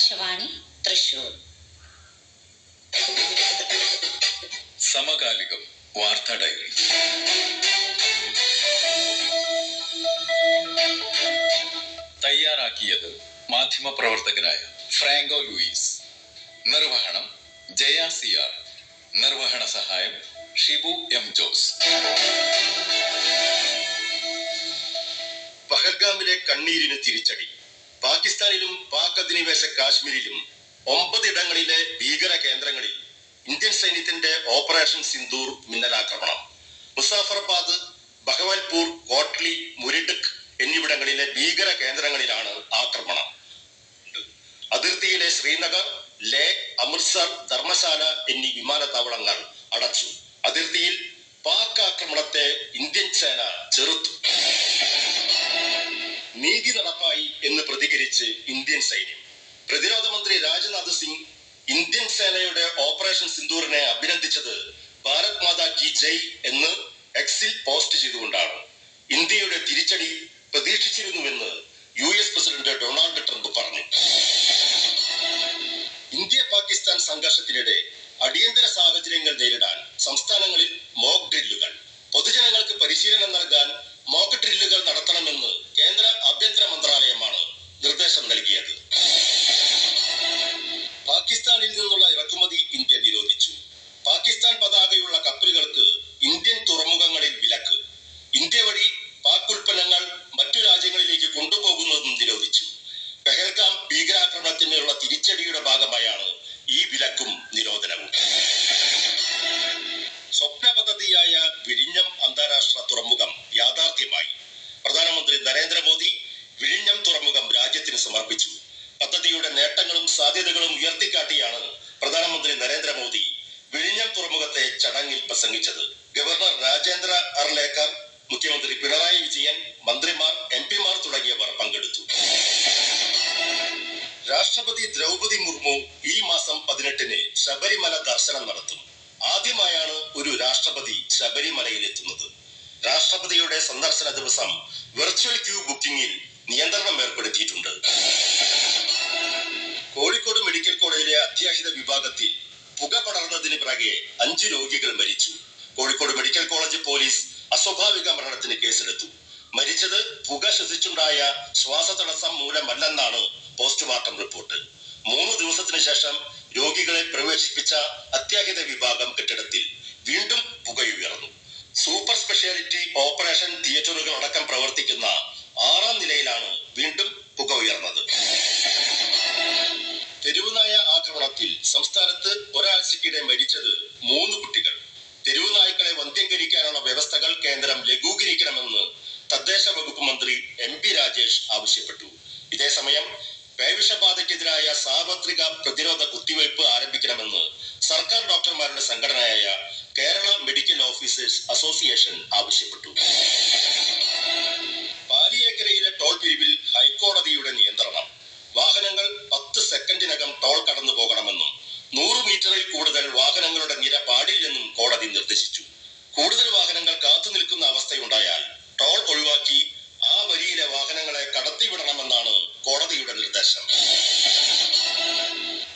ആകാശവാണി തൃശൂർ. സമകാലികം വാർത്താ ഡയറി. തയ്യാറാക്കിയത് മാധ്യമപ്രവർത്തകനായ ഫ്രാങ്കോ ലൂയിസ്. നിർവഹണം ജയ സി ആർ. നിർവഹണ സഹായം ഷിബു എം ജോസ്. പഹൽഗാമിലെ കണ്ണീരിന് തിരിച്ചടി. പാകിസ്ഥാനിലും പാക് അധിനിവേശ കാശ്മീരിലും ഒമ്പതിടങ്ങളിലെ ഭീകര കേന്ദ്രങ്ങളിൽ ഇന്ത്യൻ സൈന്യത്തിന്റെ ഓപ്പറേഷൻ സിന്ദൂർ മിന്നലാക്രമണം. മുസാഫർബാദ് ഭഗവാൻപൂർ കോട്ട്ലി മുരിഡക് എന്നിവിടങ്ങളിലെ ഭീകര കേന്ദ്രങ്ങളിലാണ് ആക്രമണം. അതിർത്തിയിലെ ശ്രീനഗർ ലേ അമൃത്സർ ധർമ്മശാല എന്നീ വിമാനത്താവളങ്ങൾ അടച്ചു. അതിർത്തിയിൽ പാക് ആക്രമണത്തെ ഇന്ത്യൻ സേന ചെറുത്തു. നീതി നടപ്പായി എന്ന് പ്രതികരിച്ച് ഇന്ത്യൻ സൈന്യം. പ്രതിരോധ മന്ത്രി രാജ്നാഥ് സിംഗ് ഇന്ത്യൻ സേനയുടെ ഓപ്പറേഷൻ സിന്ദൂറിനെ അഭിനന്ദിച്ചത് ഭാരത് മാതാ കി ജയ് എന്ന് എക്സിൽ പോസ്റ്റ് ചെയ്തുകൊണ്ടാണ്. ഇന്ത്യയുടെ തിരിച്ചടി പ്രതീക്ഷിച്ചിരുന്നുവെന്ന് U S president Donald Trump പറഞ്ഞു. ഇന്ത്യ പാകിസ്ഥാൻ സംഘർഷത്തിനിടെ അടിയന്തര സാഹചര്യങ്ങൾ നേരിടാൻ സംസ്ഥാനങ്ങളിൽ സാധ്യതകളും ഉയർത്തിക്കാട്ടിയാണ് പ്രധാനമന്ത്രി നരേന്ദ്രമോദി വിഴിഞ്ഞം തുറമുഖത്തെ ചടങ്ങിൽ പ്രസംഗിച്ചത്. ഗവർണർ രാജേന്ദ്ര അർലേക്കർ മുഖ്യമന്ത്രി പിണറായി വിജയൻ മന്ത്രിമാർ എം പിമാർ തുടങ്ങിയവർ പങ്കെടുത്തു. രാഷ്ട്രപതി ദ്രൗപതി മുർമു ഈ മാസം പതിനെട്ടിന് ശബരിമല ദർശനം നടത്തും. ആദ്യമായാണ് ഒരു രാഷ്ട്രപതി ശബരിമലയിലെത്തുന്നത് രാഷ്ട്രപതിയുടെ സന്ദർശന ദിവസം വെർച്വൽ ക്യൂ ബുക്കിംഗിൽ നിയന്ത്രണം ഏർപ്പെടുത്തിയിട്ടുണ്ട്. അത്യാഹിത വിഭാഗത്തിൽ പുക പടർന്നതിന് പിറകെ അഞ്ച് രോഗികൾ മരിച്ചു. കോഴിക്കോട് മെഡിക്കൽ കോളേജ് പോലീസ് അസ്വാഭാവിക മരണത്തിന് കേസെടുത്തു. മരിച്ചത് പുക ശ്വസിച്ചുണ്ടായ ശ്വാസതടസ്സം മൂലമല്ലെന്നാണ് പോസ്റ്റ്മോർട്ടം റിപ്പോർട്ട്. മൂന്ന് ദിവസത്തിന് ശേഷം രോഗികളെ പ്രവേശിപ്പിച്ച അത്യാഹിത വിഭാഗം കെട്ടിടത്തിൽ വീണ്ടും പുകയുയർന്നു സൂപ്പർ സ്പെഷ്യാലിറ്റി ഓപ്പറേഷൻ തിയേറ്ററുകൾ അടക്കം പ്രവർത്തിക്കുന്ന ആറാം നിലയിലാണ് വീണ്ടും പുക ഉയർന്നത്. തെരുവുനായ ആക്രമണത്തിൽ സംസ്ഥാനത്ത് ഒരാഴ്ചക്കിടെ മരിച്ചത് മൂന്ന് കുട്ടികൾ. തെരുവുനായ്ക്കളെ വന്ധ്യംകരിക്കാനുള്ള വ്യവസ്ഥകൾ കേന്ദ്രം ലഘൂകരിക്കണമെന്ന് തദ്ദേശ വകുപ്പ് മന്ത്രി എം പി രാജേഷ് ആവശ്യപ്പെട്ടു. ഇതേസമയം പേവിഷബാധയ്ക്കെതിരായ സാർവത്രിക പ്രതിരോധ കുത്തിവയ്പ് ആരംഭിക്കണമെന്ന് സർക്കാർ ഡോക്ടർമാരുടെ സംഘടനയായ കേരള മെഡിക്കൽ ഓഫീസേഴ്സ് അസോസിയേഷൻ ആവശ്യപ്പെട്ടു. പാലിയേക്കരയിലെ ടോൾ പിരിവിൽ ഹൈക്കോടതിയുടെ നിയന്ത്രണം. പത്ത് ടോൾ കടന്നു പോകണമെന്നും നൂറ് മീറ്ററിൽ കൂടുതൽ വാഹനങ്ങളുടെ നിര പാടില്ലെന്നും കോടതി നിർദ്ദേശിച്ചു. കൂടുതൽ വാഹനങ്ങൾ കാത്തു നിൽക്കുന്ന അവസ്ഥയുണ്ടായാൽ ടോൾ ഒഴിവാക്കി ആ വരിയിലെ വാഹനങ്ങളെ കടത്തിവിടണമെന്നാണ് കോടതിയുടെ നിർദ്ദേശം.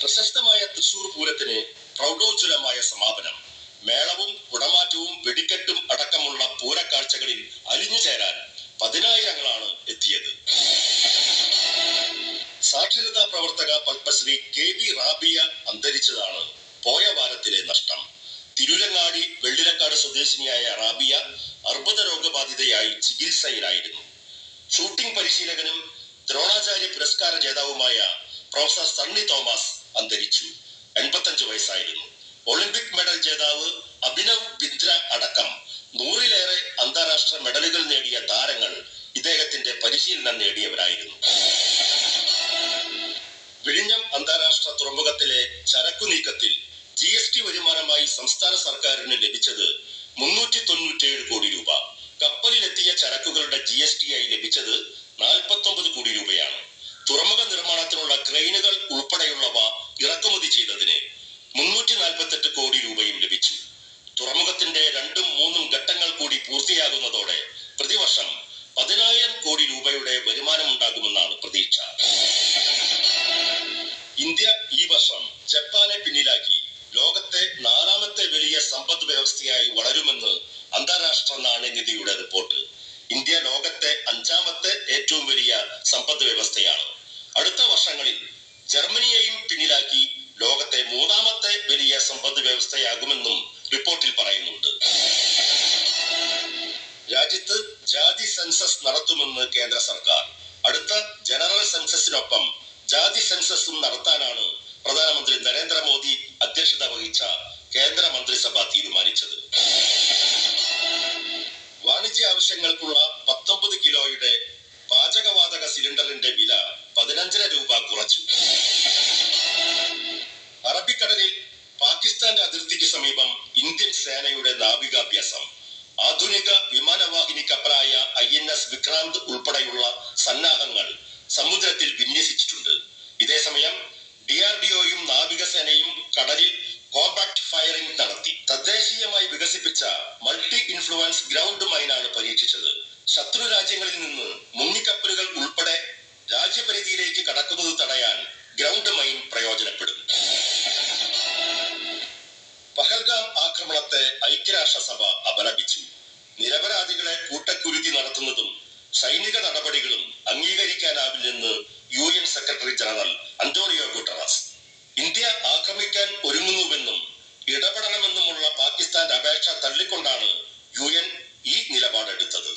പ്രശസ്തമായ തൃശൂർ പൂരത്തിന് പ്രൗഢോജ്വലമായ സമാപനം. മേളവും കുടമാറ്റവും വെടിക്കെട്ടും അടക്കമുള്ള പൂരക്കാഴ്ചകളിൽ അലിഞ്ഞു ചേരാൻ പതിനായിരങ്ങളാണ് പത്മശ്രീ കെ വി റാബിയ അന്തരിച്ചതാണ്. പോയ വാരത്തിലെ നഷ്ടം. തിരുരങ്ങാടി വെള്ളിലക്കാട് സ്വദേശിനിയായ റാബിയ അർബുദ രോഗബാധിതയായി ചികിത്സയിലായിരുന്നു. ഷൂട്ടിംഗ് പരിശീലകനും ദ്രോണാചാര്യ പുരസ്കാര ജേതാവുമായ പ്രൊഫസർ സണ്ണി തോമസ് അന്തരിച്ചു. എൺപത്തഞ്ച് വയസ്സായിരുന്നു. ഒളിമ്പിക് മെഡൽ ജേതാവ് അഭിനവ് ബിന്ദ്ര അടക്കം നൂറിലേറെ അന്താരാഷ്ട്ര മെഡലുകൾ നേടിയ താരങ്ങൾ ഇദ്ദേഹത്തിന്റെ പരിശീലനം നേടിയവരായിരുന്നു. വിഴിഞ്ഞം അന്താരാഷ്ട്ര തുറമുഖത്തിലെ ചരക്കു നീക്കത്തിൽ ജി എസ് ടി വരുമാനമായി സംസ്ഥാന സർക്കാരിന് ലഭിച്ചത് മുന്നൂറ്റി തൊണ്ണൂറ്റിയേഴ് കോടി രൂപ. കപ്പലിലെത്തിയ ചരക്കുകളുടെ ജി എസ് ടി ആയി ലഭിച്ചത് നാൽപ്പത്തൊമ്പത് കോടി രൂപയാണ്. തുറമുഖ നിർമ്മാണത്തിനുള്ള ക്രെയിനുകൾ ഉൾപ്പെടെയുള്ളവ ഇറക്കുമതി ചെയ്തതിന് മുന്നൂറ്റി നാൽപ്പത്തെട്ട് കോടി രൂപയും ലഭിച്ചു. തുറമുഖത്തിന്റെ രണ്ടും മൂന്നും ഘട്ടങ്ങൾ കൂടി പൂർത്തിയാകുന്നതോടെ വ്യവസ്ഥയായി വളരുമെന്ന് അന്താരാഷ്ട്ര നാണ്യനിധിയുടെ റിപ്പോർട്ട്. ഇന്ത്യ ലോകത്തെ അഞ്ചാമത്തെ ഏറ്റവും വലിയ സമ്പദ് വ്യവസ്ഥയാണ്. അടുത്ത വർഷങ്ങളിൽ ജർമ്മനിയെയും പിന്നിലാക്കി ലോകത്തെ മൂന്നാമത്തെ വലിയ സമ്പദ് വ്യവസ്ഥയാകുമെന്നും റിപ്പോർട്ടിൽ പറയുന്നുണ്ട്. രാജ്യത്ത് ജാതി സെൻസസ് നടത്തുമെന്ന് കേന്ദ്ര സർക്കാർ. അടുത്ത ജനറൽ സെൻസസിനൊപ്പം ജാതി സെൻസസും നടത്താനാണ് പ്രധാനമന്ത്രി നരേന്ദ്രമോദി അധ്യക്ഷത വഹിച്ച കേന്ദ്ര മന്ത്രിസഭ തീരുമാനിച്ചത്. വാണിജ്യ ആവശ്യങ്ങൾക്കുള്ള പത്തൊമ്പത് കിലോയുടെ പാചകവാതക സിലിണ്ടറിന്റെ വില പതിനഞ്ചര രൂപ കുറച്ചു. അറബിക്കടലിൽ പാകിസ്ഥാന്റെ അതിർത്തിക്ക് സമീപം ഇന്ത്യൻ സേനയുടെ നാവികാഭ്യാസം ആധുനിക വിമാനവാഹിനി കപ്പലായ ഐ എൻ എസ് വിക്രാന്ത് ഉൾപ്പെടെയുള്ള സന്നാഹങ്ങൾ സമുദ്രത്തിൽ വിന്യസിച്ചിട്ടുണ്ട്. ഇതേസമയം ഡി ആർ ഡി ഒയും നാവികസേനയും കടലിൽ കോമ്പാക്ട് ഫയറിംഗ് നടത്തി തദ്ദേശീയമായി വികസിപ്പിച്ച മൾട്ടി ഇൻഫ്ലുവൻസ് ഗ്രൗണ്ട് മൈനാണ് പരീക്ഷിച്ചത്. ശത്രു രാജ്യങ്ങളിൽ നിന്ന് മുങ്ങിക്കപ്പലുകൾ ഉൾപ്പെടെ രാജ്യപരിധിയിലേക്ക് കടക്കുന്നത് തടയാൻ ഗ്രൗണ്ട് മൈൻ പ്രയോജനപ്പെടും. പഹൽഗാം ആക്രമണത്തെ ഐക്യരാഷ്ട്രസഭ അപലപിച്ചു. നിരപരാധികളെ കൂട്ടക്കുരുതി നടത്തുന്നതും സൈനിക നടപടികളും അംഗീകരിക്കാനാവില്ലെന്ന് U N secretary general Antonio Guterres. India ആക്രമിക്കാൻ ഒരുങ്ങുന്നുവെന്നും ഇടപെടണമെന്നുമുള്ള പാകിസ്ഥാന്റെ അപേക്ഷ തള്ളിക്കൊണ്ടാണ് യു എൻ ഈ നിലപാടെടുത്തത്.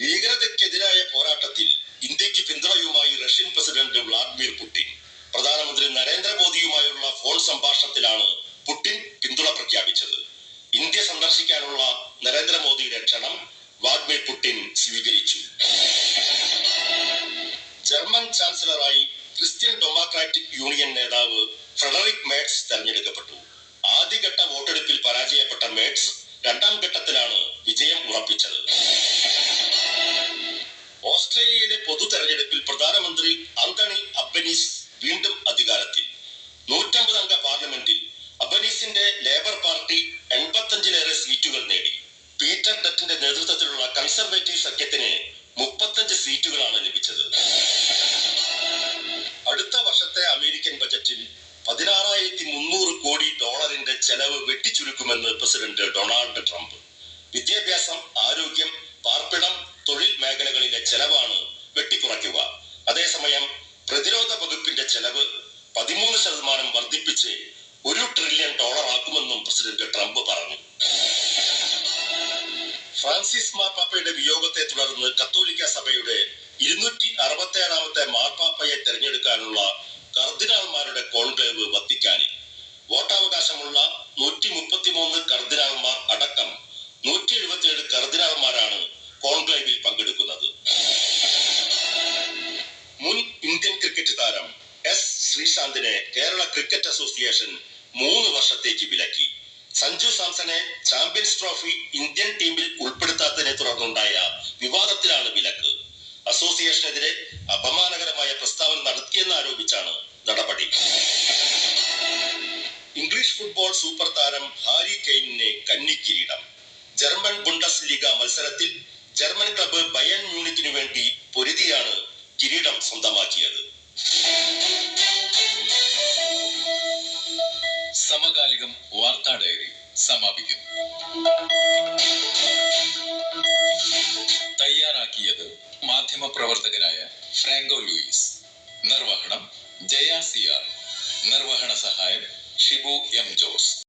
ഭീകരതയ്ക്കെതിരായ പോരാട്ടത്തിൽ ഇന്ത്യയ്ക്ക് പിന്തുണയുമായി റഷ്യൻ പ്രസിഡന്റ് വ്ളാഡിമിർ പുടിൻ പ്രധാനമന്ത്രി നരേന്ദ്രമോദിയുമായുള്ള ഫോൺ സംഭാഷണത്തിലാണ് പുടിൻ പിന്തുണ പ്രഖ്യാപിച്ചത്. ഇന്ത്യ സന്ദർശിക്കാനുള്ള നരേന്ദ്രമോദിയുടെ ക്ഷണം വ്ളാഡിമിർ പുടിൻ സ്വീകരിച്ചു. ജർമ്മൻ ചാൻസലറായി ക്രിസ്ത്യൻ ഡെമോക്രാറ്റിക് യൂണിയൻ നേതാവ് ഫ്രെഡറിക് മേഡ്സ് തെരഞ്ഞെടുക്കപ്പെട്ടു. ആദ്യഘട്ട വോട്ടെടുപ്പിൽ പരാജയപ്പെട്ട മേഡ്സ് രണ്ടാം ഘട്ടത്തിലാണ് വിജയം ഉറപ്പിച്ചത്. ഓസ്ട്രേലിയയിലെ പൊതു തെരഞ്ഞെടുപ്പിൽ പ്രധാനമന്ത്രി അന്തണി അബ്ബനീസ് വീണ്ടും അധികാരത്തിൽ. നൂറ്റമ്പത് അംഗ പാർലമെന്റിൽ അബനീസിന്റെ ലേബർ പാർട്ടി എൺപത്തഞ്ചിലേറെ സീറ്റുകൾ നേടി. പീറ്റർ ഡറ്റിന്റെ നേതൃത്വത്തിലുള്ള കൺസർവേറ്റീവ് സഖ്യത്തിന് മുപ്പത്തഞ്ച് സീറ്റുകളാണ് ലഭിച്ചത്. അടുത്ത വർഷത്തെ അമേരിക്കൻ ബജറ്റിൽ പതിനാറായിരത്തി മുന്നൂറ് കോടി ഡോളറിന്റെ ചെലവ് വെട്ടിച്ചുരുക്കുമെന്ന് പ്രസിഡന്റ് ഡൊണാൾഡ് ട്രംപ്. വിദ്യാഭ്യാസം ആരോഗ്യം പാർപ്പിടം തൊഴിൽ മേഖലകളിലെ ചെലവാണ് വെട്ടിക്കുറയ്ക്കുക. അതേസമയം പ്രതിരോധ വകുപ്പിന്റെ ചെലവ് പതിമൂന്ന് ശതമാനം വർദ്ധിപ്പിച്ച് ഒരു ട്രില്യൺ ഡോളർ ആക്കുമെന്നും പ്രസിഡന്റ് ട്രംപ് പറഞ്ഞു. ഫ്രാൻസിസ് മാർപ്പാപ്പയുടെ വിയോഗത്തെ തുടർന്ന് കത്തോലിക്ക സഭയുടെ ഇരുന്നൂറ്റി അറുപത്തി ഏഴാമത്തെ മാർപ്പാപ്പയെ തെരഞ്ഞെടുക്കാനുള്ള കർദിനാൾമാരുടെ കോൺക്ലേവ് വത്തിക്കാനിൽ വോട്ടവകാശമുള്ള നൂറ്റി മുപ്പത്തിമൂന്ന് കർദിനാൾമാർ അടക്കം നൂറ്റി എഴുപത്തിയേഴ് കർദിനാൾമാരാണ് കോൺക്ലേവിൽ പങ്കെടുക്കുന്നത്. മുൻ ഇന്ത്യൻ ക്രിക്കറ്റ് താരം എസ് ശ്രീശാന്തിനെ കേരള ക്രിക്കറ്റ് അസോസിയേഷൻ മൂന്ന് വർഷത്തേക്ക് വിലക്കി. സഞ്ജു സാംസനെ ചാമ്പ്യൻസ് ട്രോഫി ഇന്ത്യൻ ടീമിൽ ഉൾപ്പെടുത്താത്തതിനെ തുടർന്നുണ്ടായ വിവാദത്തിലാണ് വിലക്ക്. അസോസിയേഷനെതിരെ അപമാനകരമായ പ്രസ്താവന നടത്തിയെന്ന് ആരോപിച്ചാണ് നടപടി. ഇംഗ്ലീഷ് ഫുട്ബോൾ സൂപ്പർ താരം ഹാരി കന്നി കിരീടം ജർമ്മൻ ബുണ്ടസ് ലീഗ മത്സരത്തിൽ ജർമ്മൻ ക്ലബ് ബയൻ മ്യൂണിക്കിനു വേണ്ടി പൊരുതിയാണ് കിരീടം സ്വന്തമാക്കിയത്. സമകാലികം വാർത്താ ഡയറി സമാപിക്കുന്നു. മാധ്യമപ്രവർത്തകനായ ഫ്രാങ്കോ ലൂയിസ്. നിർവഹണം ജയ സി ആർ. നിർവഹണ സഹായം ഷിബു എം ജോസ്.